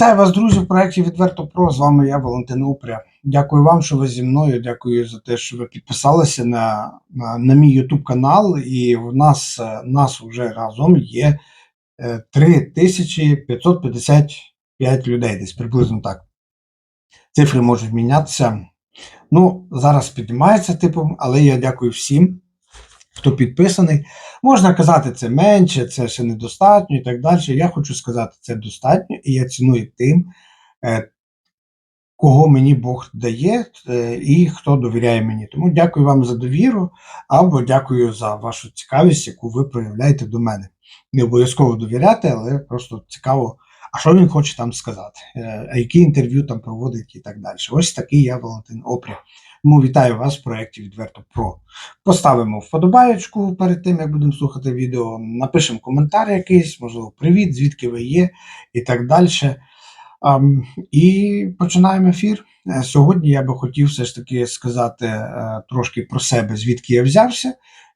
Вітаю вас, друзі, в проєкті Відверто Про. З вами я, Валентин Упря. Дякую вам, що ви зі мною. Дякую за те, що ви підписалися на, на, на мій YouTube канал. І в нас, е, нас вже разом є е, 3555 людей, десь приблизно так. Цифри можуть мінятися. Ну, зараз піднімається типу, але я дякую всім, хто підписаний. Можна казати, це менше, це ще недостатньо і так далі. Я хочу сказати, це достатньо, і я ціную тим, е, кого мені Бог дає е, і хто довіряє мені. Тому дякую вам за довіру або дякую за вашу цікавість, яку ви проявляєте до мене. Не обов'язково довіряти, але просто цікаво, а що він хоче там сказати, е, а які інтерв'ю там проводить і так далі. Ось такий я Валентин Опря. Тому вітаю вас в проєкті Відверто Про. Поставимо вподобаєчку перед тим, як будемо слухати відео. Напишемо коментар якийсь, можливо, привіт, звідки ви є, і так далі. І починаємо ефір. Е, Сьогодні я би хотів все ж таки сказати е, трошки про себе, звідки я взявся,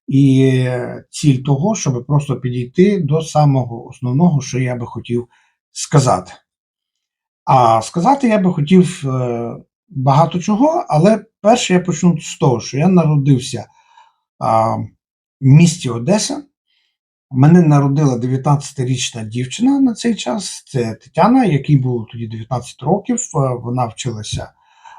і е, ціль того, щоб просто підійти до самого основного, що я би хотів сказати. А сказати я би хотів багато чого, але перше я почну з того, що я народився а, в місті Одеса. Мене народила 19-річна дівчина на цей час. Це Тетяна, якій було тоді 19 років. Вона вчилася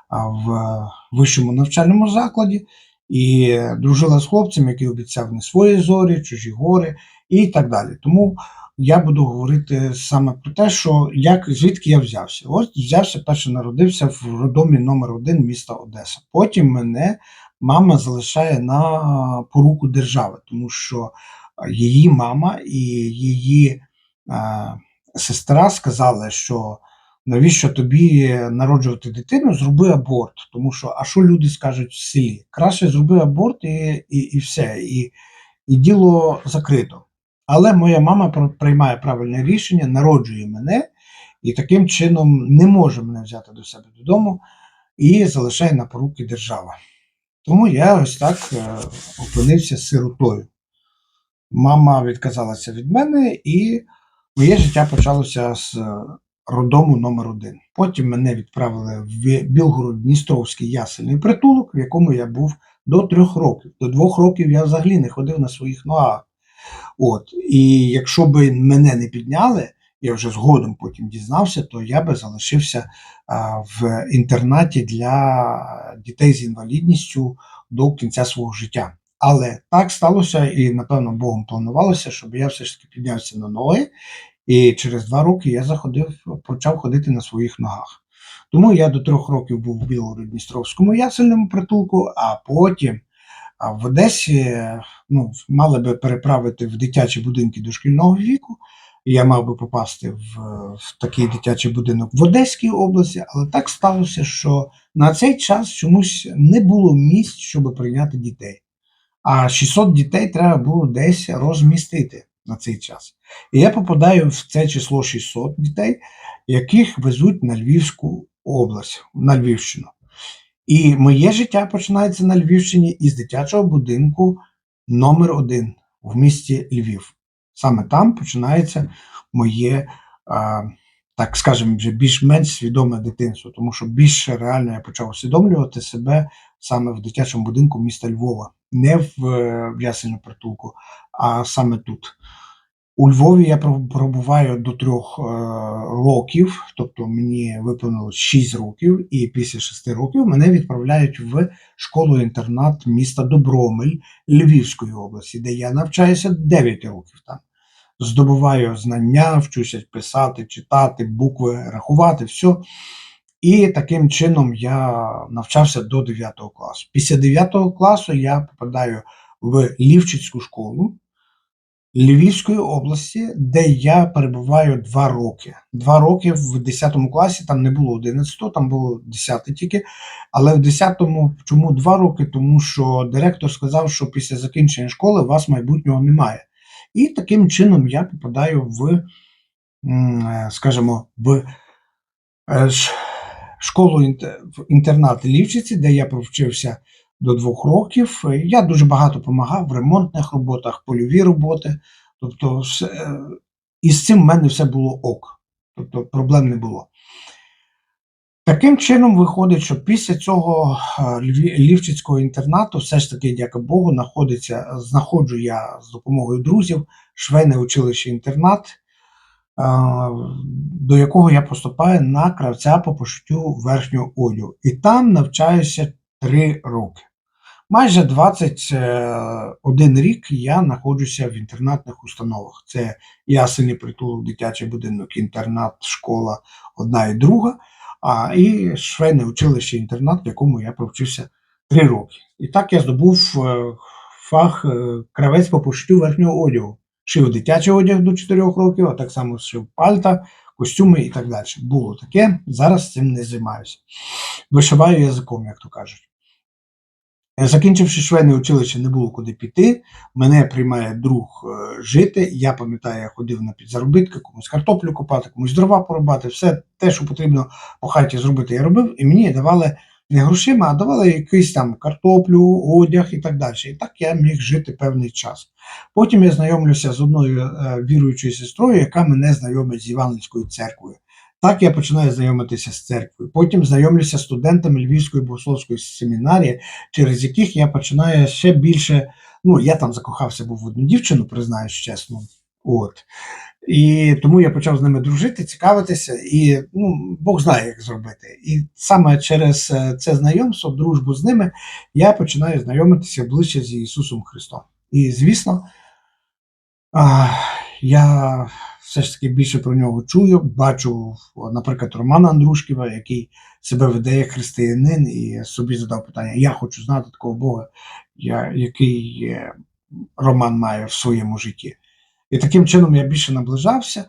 в вищому навчальному закладі і дружила з хлопцем, який обіцяв не свої зорі, чужі гори і так далі. Тому я буду говорити саме про те, що як звідки я взявся. Ось взявся, перше народився в роддомі номер один міста Одеса. Потім мене мама залишає на поруку держави, тому що її мама і її е, сестра сказали, що навіщо тобі народжувати дитину, зроби аборт. Тому що, а що люди скажуть в селі? Краще зроби аборт і, і, і все, і, і діло закрито. Але моя мама приймає правильне рішення, народжує мене і таким чином не може мене взяти до себе додому і залишає на поруки держава. Тому я ось так е, опинився сиротою. Мама відказалася від мене, і моє життя почалося з е, роддому номер один. Потім мене відправили в Білгород-Дністровський ясельний притулок, в якому я був до трьох років. До двох років я взагалі не ходив на своїх ногах. От. І якщо би мене не підняли, я вже згодом потім дізнався, то я би залишився а, в інтернаті для дітей з інвалідністю до кінця свого життя. Але так сталося, і напевно Богом планувалося, щоб я все ж таки піднявся на ноги, і через два роки я заходив, почав ходити на своїх ногах. Тому я до трьох років був в Білгород-Дністровському ясельному притулку, а потім а в Одесі ну, мали би переправити в дитячі будинки дошкільного віку. Я мав би попасти в, в такий дитячий будинок в Одеській області, але так сталося, що на цей час чомусь не було місць, щоб прийняти дітей. А 600 дітей треба було десь розмістити на цей час. І я попадаю в це число 600 дітей, яких везуть на Львівську область, на Львівщину. І моє життя починається на Львівщині із дитячого будинку номер один в місті Львів. Саме там починається моє, а, так скажемо, вже більш-менш свідоме дитинство, тому що більше реально я почав усвідомлювати себе саме в дитячому будинку міста Львова, не в, е, в ясельному притулку, а саме тут. У Львові я пробуваю до трьох е, років, тобто мені виповнилось 6 років, і після 6 років мене відправляють в школу-інтернат міста Добромель Львівської області, де я навчаюся 9 років там. Здобуваю знання, вчуся писати, читати, букви, рахувати, все. І таким чином я навчався до 9 класу. Після 9 класу я попадаю в Лівчицьку школу. Львівської області, де я перебуваю два роки. Два роки в 10 класі, там не було 11, там було 10 тільки. Але в 10-му чому два роки? Тому що директор сказав, що після закінчення школи у вас майбутнього немає. І таким чином я попадаю в, скажімо, в е, школу інтернат Лівчиці, де я провчився до двох років. Е, Я дуже багато допомагав в ремонтних роботах, польові роботи. Тобто, все, е, і з цим в мене все було ок. тобто проблем не було. Таким чином виходить, що після цього е, Лівчицького інтернату, все ж таки, дяка Богу, знаходиться, знаходжу я з допомогою друзів швейне училище інтернат, до якого я поступаю на кравця по пошиттю верхнього одягу. І там навчаюся 3 роки. Майже 21 рік я знаходжуся в інтернатних установах. Це ясельний притулок, дитячий будинок, інтернат, школа, одна і друга, а і швейне училище інтернат, в якому я провчився 3 роки. І так я здобув е, фах е, кравець по пошиттю верхнього одягу. Шив дитячий одяг до 4 років, а так само шив пальта, костюми і так далі. Було таке, зараз цим не займаюся. Вишиваю язиком, як то кажуть. Е, Закінчивши швейне училище, не було куди піти. Мене приймає друг е, жити. Я пам'ятаю, я ходив на підзаробітки, комусь картоплю копати, комусь дрова порубати. Все те, що потрібно по хаті зробити, я робив, і мені давали не грошима, а давали якийсь там картоплю, одяг і так далі. І так я міг жити певний час. Потім я знайомлюся з одною е, віруючою сестрою, яка мене знайомить з Івангельською церквою. Так я починаю знайомитися з церквою. Потім знайомлюся з студентами Львівської богословської семінарії, через яких я починаю ще більше. Ну, я там закохався був в одну дівчину, признаюсь чесно. От. І тому я почав з ними дружити, цікавитися, і ну, Бог знає, як зробити. І саме через е, це знайомство, дружбу з ними, я починаю знайомитися ближче з Ісусом Христом. І, звісно, я все ж таки більше про нього чую, бачу, наприклад, Романа Андрушківа, який себе веде як християнин, і собі задав питання: я хочу знати такого Бога, я, який е, Роман має в своєму житті. І таким чином я більше наближався.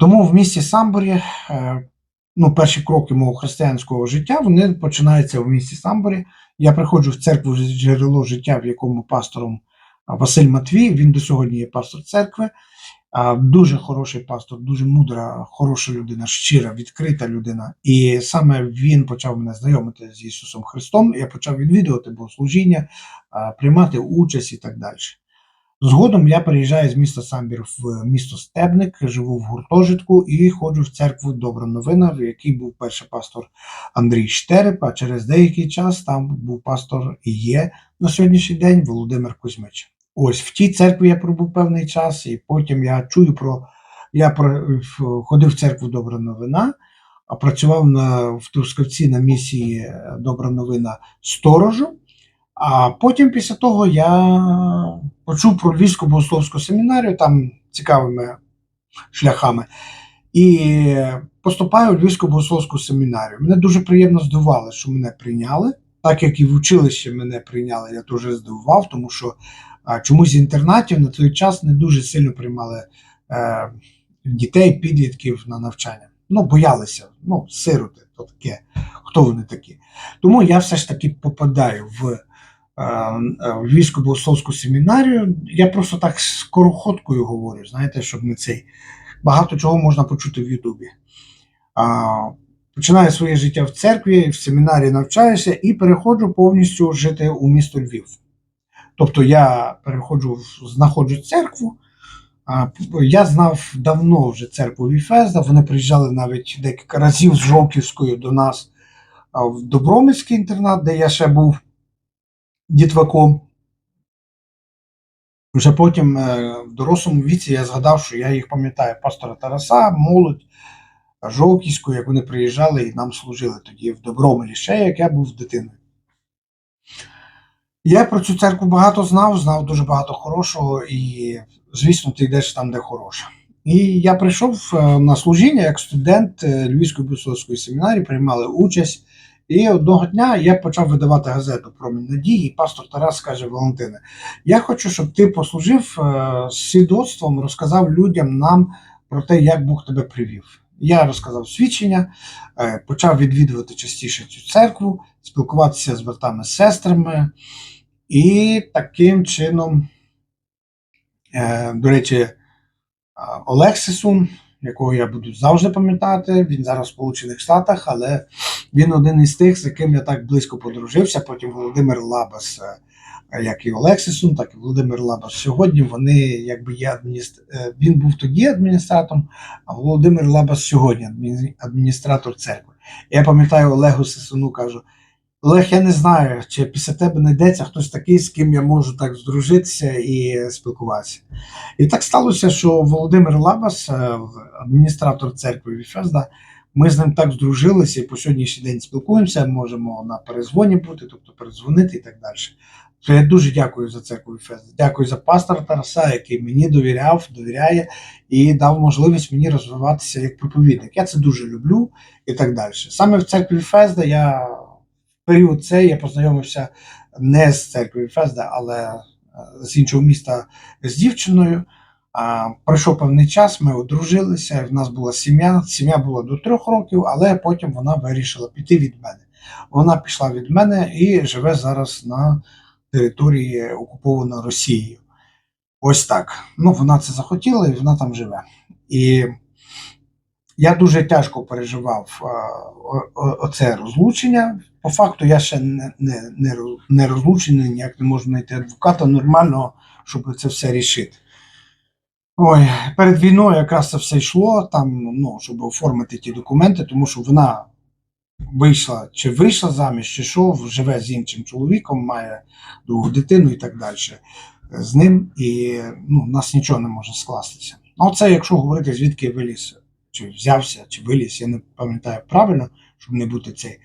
Тому в місті Самборі, е, ну, перші кроки мого християнського життя, вони починаються в місті Самборі. Я приходжу в церкву джерело життя, в якому пастором Василь Матвій, він до сьогодні є пастор церкви. Дуже хороший пастор, дуже мудра, хороша людина, щира, відкрита людина. І саме він почав мене знайомити з Ісусом Христом. Я почав відвідувати богослужіння, приймати участь і так далі. Згодом я переїжджаю з міста Самбір в місто Стебник, живу в гуртожитку і ходжу в церкву Добра новина, в якій був перший пастор Андрій Штереп, а через деякий час там був пастор і є на сьогоднішній день Володимир Кузьмич. Ось в тій церкві я пробув певний час, і потім я чую про. Я про, ходив в церкву Добра новина, а працював на, в Трускавці на місії Добра новина сторожу. А потім, після того, я почув про Львівську богословську семінарію там цікавими шляхами. І поступаю в Львівську богословську семінарію. Мене дуже приємно здивувало, що мене прийняли. Так як і в училище мене прийняли, я дуже здивував, тому що а, чомусь з інтернатів на той час не дуже сильно приймали е, дітей, підлітків на навчання. Ну, боялися, ну, сироти, то таке, хто вони такі. Тому я все ж таки попадаю в в Львівську богословську семінарію. Я просто так скороходкою говорю, знаєте, щоб не цей. Багато чого можна почути в Ютубі. Починаю своє життя в церкві, в семінарі навчаюся і переходжу повністю жити у місто Львів. Тобто я переходжу, знаходжу церкву. Я знав давно вже церкву Віфезда. Вони приїжджали навіть декілька разів з Жовківською до нас в Добромицький інтернат, де я ще був дітваком. Вже потім е, в дорослому віці я згадав, що я їх пам'ятаю пастора Тараса, молодь Жовківську, як вони приїжджали і нам служили тоді в Добромелі, ще як я був дитиною. Я про цю церкву багато знав, знав дуже багато хорошого, і, звісно, ти йдеш там, де хороше. І я прийшов е, на служіння як студент е, Львівської богословської семінарії, приймали участь. І одного дня я почав видавати газету Промінь надії, і пастор Тарас каже: Валентине, я хочу, щоб ти послужив е, свідоцтвом, розказав людям нам про те, як Бог тебе привів. Я розказав свідчення, е, почав відвідувати частіше цю церкву, спілкуватися з братами, сестрами, і таким чином, е, до речі, Сисун, якого я буду завжди пам'ятати, він зараз в Сполучених Штатах, але він один із тих, з яким я так близько подружився. Потім Володимир Лабас, е, як і Олексісун, так і Володимир Лабас. Сьогодні вони якби є адміністр... е, Він був тоді адміністратором, а Володимир Лабас сьогодні адмін- адміністратор церкви. Я пам'ятаю Олегу Сисуну кажу. Олег, я не знаю, чи після тебе знайдеться хтось такий, з ким я можу так здружитися і спілкуватися. І так сталося, що Володимир Лабас, е, адміністратор церкви Віфезда, ми з ним так здружилися і по сьогоднішній день спілкуємося, можемо на перезвоні бути, тобто передзвонити і так далі. То я дуже дякую за церкву Віфезда. Дякую за пастора Тараса, який мені довіряв, довіряє і дав можливість мені розвиватися як проповідник. Я це дуже люблю і так далі. Саме в церкві Віфезда я в період цей я познайомився не з церквою Фезда, але е, з іншого міста з дівчиною. Пройшов певний час, ми одружилися, в нас була сім'я. Сім'я була до трьох років, але потім вона вирішила піти від мене. Вона пішла від мене і живе зараз на території окупована Росією. Ось так. Ну, вона це захотіла і вона там живе. І я дуже тяжко переживав оце розлучення. По факту я ще не, не, не розлучений, ніяк не можу знайти адвоката нормального, щоб це все рішити. Ой, перед війною якраз це все йшло, там, ну, щоб оформити ті документи, тому що вона вийшла, чи вийшла заміж, чи що, живе з іншим чоловіком, має другу дитину і так далі з ним, і ну, в нас нічого не може скластися. Ну, це якщо говорити, звідки виліз, чи взявся, чи виліз, я не пам'ятаю правильно, щоб не бути цей.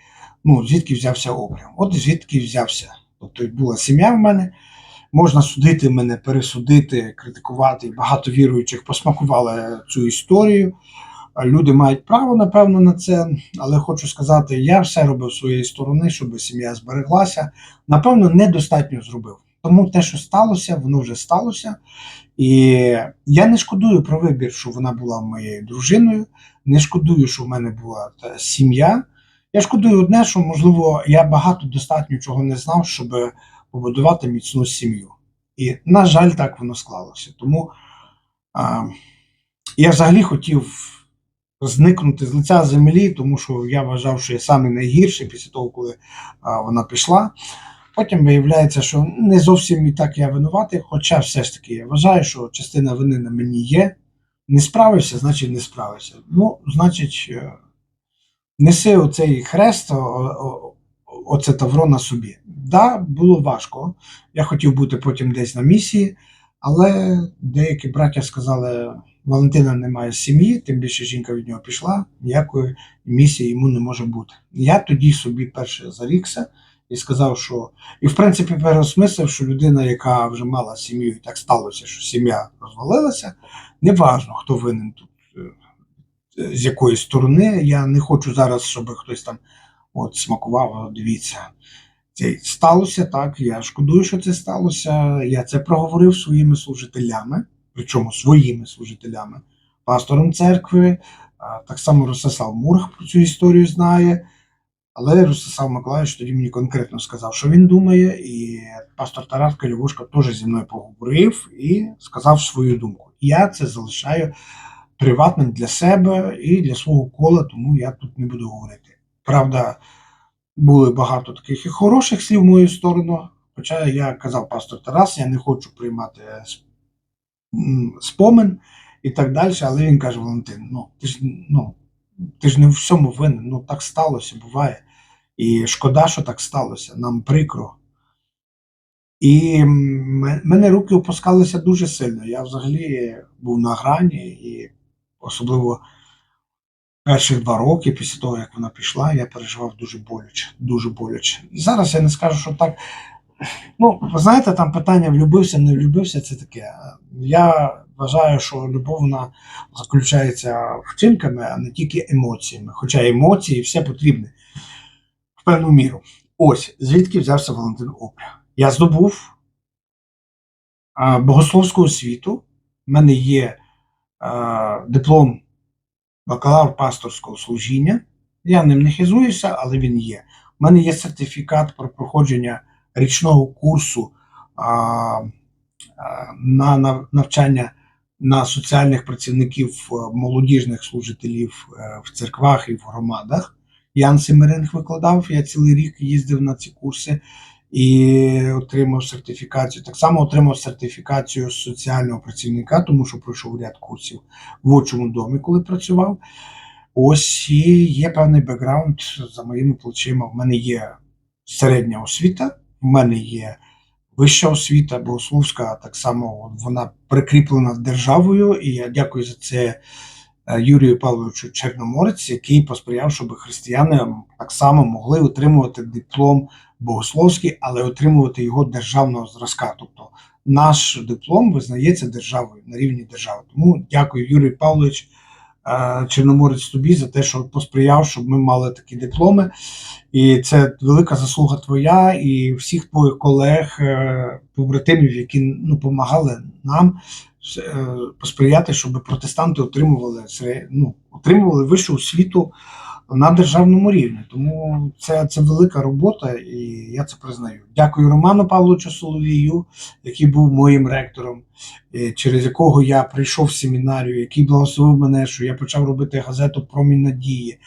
Ну, звідки взявся обрям. От звідки взявся. Тобто була сім'я в мене, можна судити мене, пересудити, критикувати. Багато віруючих посмакували цю історію. Люди мають право, напевно, на це, але хочу сказати, я все робив з своєї сторони, щоб сім'я збереглася. Напевно, недостатньо зробив. Тому те, що сталося, воно вже сталося. І я не шкодую про вибір, що вона була моєю дружиною, не шкодую, що в мене була сім'я. Я шкодую одне, що, можливо, я багато достатньо чого не знав, щоб побудувати міцну сім'ю. І, на жаль, так воно склалося. Тому а, я взагалі хотів зникнути з лиця землі, тому що я вважав, що я самий найгірший після того, коли а, вона пішла. Потім виявляється, що не зовсім і так я винуватий, хоча все ж таки я вважаю, що частина вини на мені є. Не справився, значить не справився. Ну, значить, е, неси оцей хрест, оце тавро на собі. Да, було важко. Я хотів бути потім десь на місії, але деякі браття сказали: Валентина немає сім'ї, тим більше жінка від нього пішла, ніякої місії йому не може бути. Я тоді собі перше зарікся і сказав, що і в принципі переосмислив, що людина, яка вже мала сім'ю, і так сталося, що сім'я розвалилася, неважно, хто винен тут, е, з якої сторони. Я не хочу зараз, щоб хтось там от смакував, дивіться. Це сталося так. Я шкодую, що це сталося. Я це проговорив своїми служителями, причому своїми служителями, пастором церкви. Так само Ростислав Мург про цю історію знає. Але Ростислав Миколаївич тоді мені конкретно сказав, що він думає, і пастор Тарас Калівушка теж зі мною поговорив і сказав свою думку. Я це залишаю приватним для себе і для свого кола, тому я тут не буду говорити. Правда, були багато таких і хороших слів в мою сторону. Хоча я казав пастор Тарас, я не хочу приймати спомин і так далі. Але він каже: Валентин, ну ти ж ну ти ж не в всьому винен. Ну так сталося, буває. І шкода, що так сталося. Нам прикро. І мене руки опускалися дуже сильно. Я взагалі був на грані, і особливо перші два роки після того, як вона пішла, я переживав дуже боляче, дуже боляче. Зараз я не скажу, що так. Ну, ви знаєте, там питання влюбився, не влюбився, це таке. Я вважаю, що любов вона заключається вчинками, а не тільки емоціями. Хоча емоції все потрібне в певну міру. Ось звідки взявся Валентин Опря. Я здобув богословську освіту. У мене є диплом бакалавр пасторського служіння. Я ним не хизуюся, але він є. У мене є сертифікат про проходження річного курсу а, а, на нав- навчання на соціальних працівників е, молодіжних служителів е, в церквах і в громадах. Ян Семеринг викладав, я цілий рік їздив на ці курси. І отримав сертифікацію. Так само отримав сертифікацію соціального працівника, тому що пройшов ряд курсів в очому домі, коли працював. Ось і є певний бекграунд за моїми плечима. В мене є середня освіта, в мене є вища освіта, богословська, так само вона прикріплена державою, і я дякую за це Юрію Павловичу Чорноморець, який посприяв, щоб християни так само могли отримувати диплом богословський, але отримувати його державного зразка. Тобто наш диплом визнається державою на рівні держави. Тому дякую, Юрій Павлович. Е, Чорноморець тобі за те, що посприяв, щоб ми мали такі дипломи. І це велика заслуга твоя і всіх твоїх колег, е, побратимів, які ну, допомагали нам е, посприяти, щоб протестанти отримували ну, отримували вищу освіту на державному рівні. Тому це, це велика робота, і я це признаю. Дякую Роману Павловичу Соловію, який був моїм ректором, е, через якого я прийшов в семінарію, який благословив мене, що я почав робити газету Промінь надії.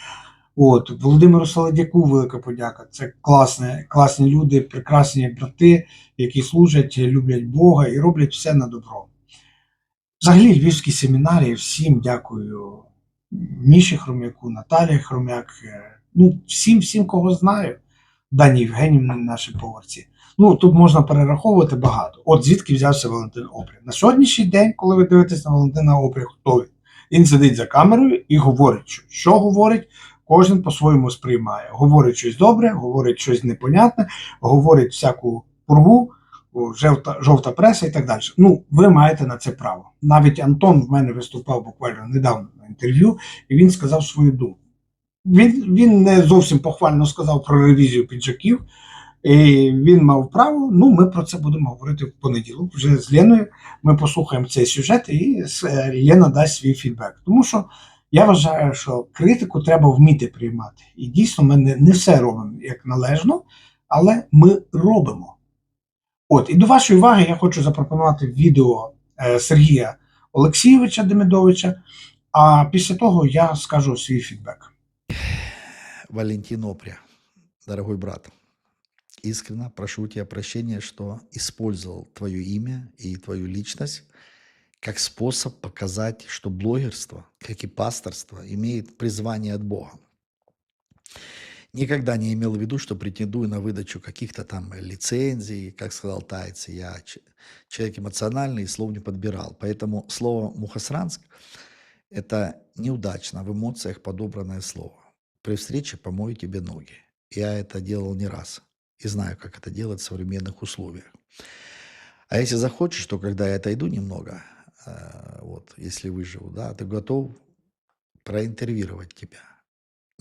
От Володимиру Солодяку велика подяка. Це класне, класні люди, прекрасні брати, які служать, люблять Бога і роблять все на добро. Взагалі, львівські семінарії, всім дякую. Міші Хромяку, Наталії Хромяк, е, ну, всім, всім, кого знаю. Дані Євгенівні, наші поверці. Ну, тут можна перераховувати багато. От звідки взявся Валентин Опря. На сьогоднішній день, коли ви дивитесь на Валентина Опря, хто він? Він сидить за камерою і говорить, що, що говорить, кожен по-своєму сприймає. Говорить щось добре, говорить щось непонятне, говорить всяку пургу, жовта, жовта преса і так далі. Ну, ви маєте на це право. Навіть Антон в мене виступав буквально недавно на інтерв'ю, і він сказав свою думку. Він, він не зовсім похвально сказав про ревізію піджаків. І він мав право. Ну, ми про це будемо говорити в понеділок. Вже з Леною ми послухаємо цей сюжет, і е, Лена дасть свій фідбек. Тому що я вважаю, що критику треба вміти приймати. І дійсно, ми не, не все робимо як належно, але ми робимо. От, і до вашої уваги я хочу запропонувати відео е, Сергія Олексійовича Демидовича, а після того я скажу свій фідбек. Валентин Опря, дорогой брат, искренне прошу у тебя прощения, что использовал твое имя и твою личность как способ показать, что блогерство, как и пасторство, имеет призвание от Бога. Никогда не имел в виду, что претендую на выдачу каких-то там лицензий, как сказал Тайц, я человек эмоциональный и слов не подбирал. Поэтому слово «мухосранск» – это неудачно в эмоциях подобранное слово. При встрече помою тебе ноги. Я это делал не раз и знаю, как это делать в современных условиях. А если захочешь, то когда я отойду немного, э, вот, если выживу, да, ты готов проинтервьюировать тебя.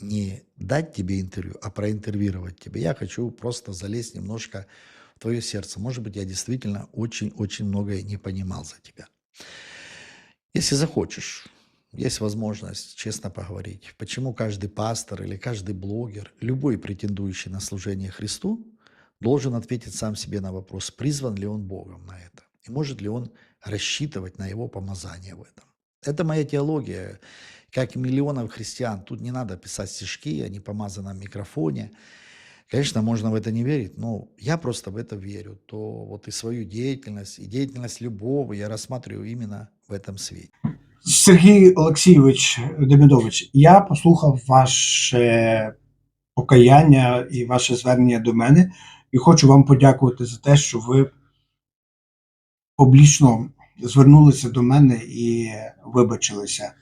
Не дать тебе интервью, а проинтервьюировать тебя. Я хочу просто залезть немножко в твое сердце. Может быть, я действительно очень-очень многое не понимал за тебя. Если захочешь, есть возможность честно поговорить, почему каждый пастор или каждый блогер, любой претендующий на служение Христу, должен ответить сам себе на вопрос, призван ли он Богом на это, и может ли он рассчитывать на его помазание в этом. Это моя теология, как и миллионов христиан. Тут не надо писать стишки о непомазанном микрофоне. Конечно, можно в это не верить, но я просто в это верю. То вот и свою деятельность, и деятельность любого я рассматриваю именно в этом свете. Сергій Олексійович Демидович, я послухав ваше покаяння і ваше звернення до мене, і хочу вам подякувати за те, що ви публічно звернулися до мене і вибачилися.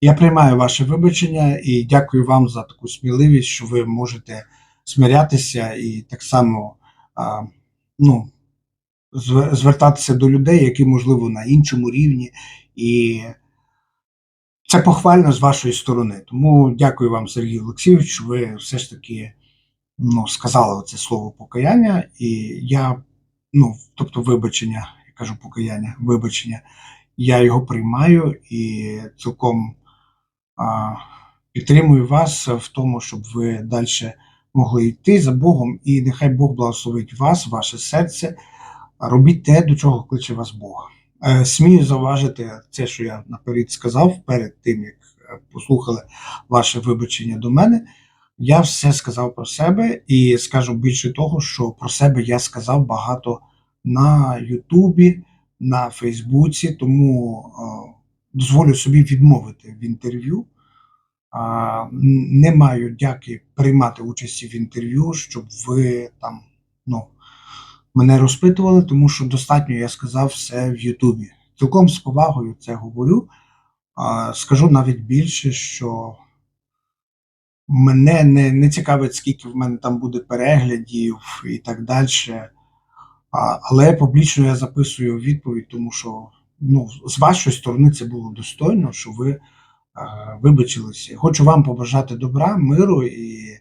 Я приймаю ваше вибачення і дякую вам за таку сміливість, що ви можете смирятися і так само а, ну, звертатися до людей, які, можливо, на іншому рівні. І це похвально з вашої сторони. Тому дякую вам, Сергій Олексійович, що ви все ж таки ну, сказали це слово покаяння, і я, ну, тобто вибачення, кажу покаяння, вибачення, я його приймаю і цілком а, підтримую вас в тому, щоб ви далі могли йти за Богом, і нехай Бог благословить вас, ваше серце. Робіть те, до чого кличе вас Бог. Е, Смію зауважити це, що я наперед сказав перед тим, як е, послухали ваше вибачення до мене. Я все сказав про себе і скажу більше того, що про себе я сказав багато на Ютубі, на Фейсбуці, тому дозволю собі відмовити в інтерв'ю. Не маю дяки приймати участі в інтерв'ю, щоб ви там ну, мене розпитували, тому що достатньо я сказав все в Ютубі. Цілком з повагою це говорю. Скажу навіть більше, що мене не, не цікавить, скільки в мене там буде переглядів і так далі. Але публічно я записую відповідь, тому що ну, з вашої сторони це було достойно, що ви е, вибачилися. Хочу вам побажати добра, миру і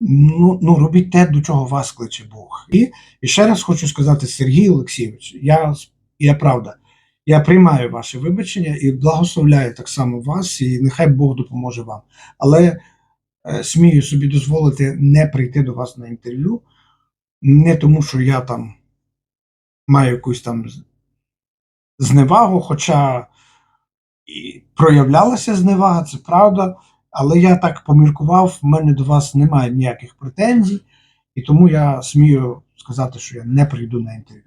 ну, ну, робіть те, до чого вас кличе Бог. І, і ще раз хочу сказати, Сергій Олексійович, я, я правда, я приймаю ваше вибачення і благословляю так само вас, і нехай Бог допоможе вам. Але е, смію собі дозволити не прийти до вас на інтерв'ю, не тому, що я там маю якусь там зневагу, хоча і проявлялася зневага, це правда. Але я так поміркував, в мене до вас немає ніяких претензій, і тому я смію сказати, що я не прийду на інтерв'ю.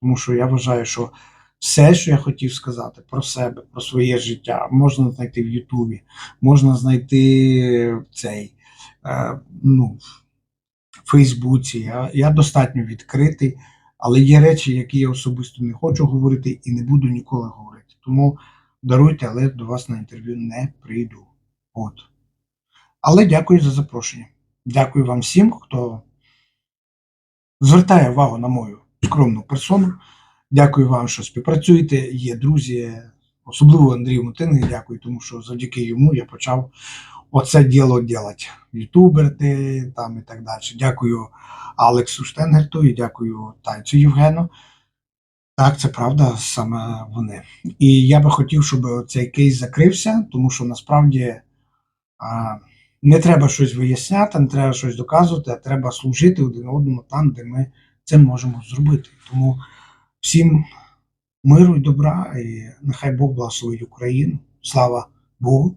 Тому що я вважаю, що все, що я хотів сказати про себе, про своє життя, можна знайти в Ютубі, можна знайти цей, е, ну, Фейсбуці. Я, я достатньо відкритий, але є речі, які я особисто не хочу говорити і не буду ніколи говорити. Тому даруйте, але до вас на інтерв'ю не прийду. От. Але дякую за запрошення. Дякую вам всім, хто звертає увагу на мою скромну персону. Дякую вам, що співпрацюєте. Є друзі, особливо Андрію Мутини, дякую, тому що завдяки йому я почав оце діло робити. Ютубер ти там і так далі. Дякую Алексу Штенгерту і дякую Тайцю Євгену. Так, це правда, саме вони. І я би хотів, щоб цей кейс закрився, тому що насправді а, не треба щось виясняти, не треба щось доказувати, а треба служити один одному там, де ми це можемо зробити. Тому всім миру і добра, і нехай Бог благословить Україну. Слава Богу,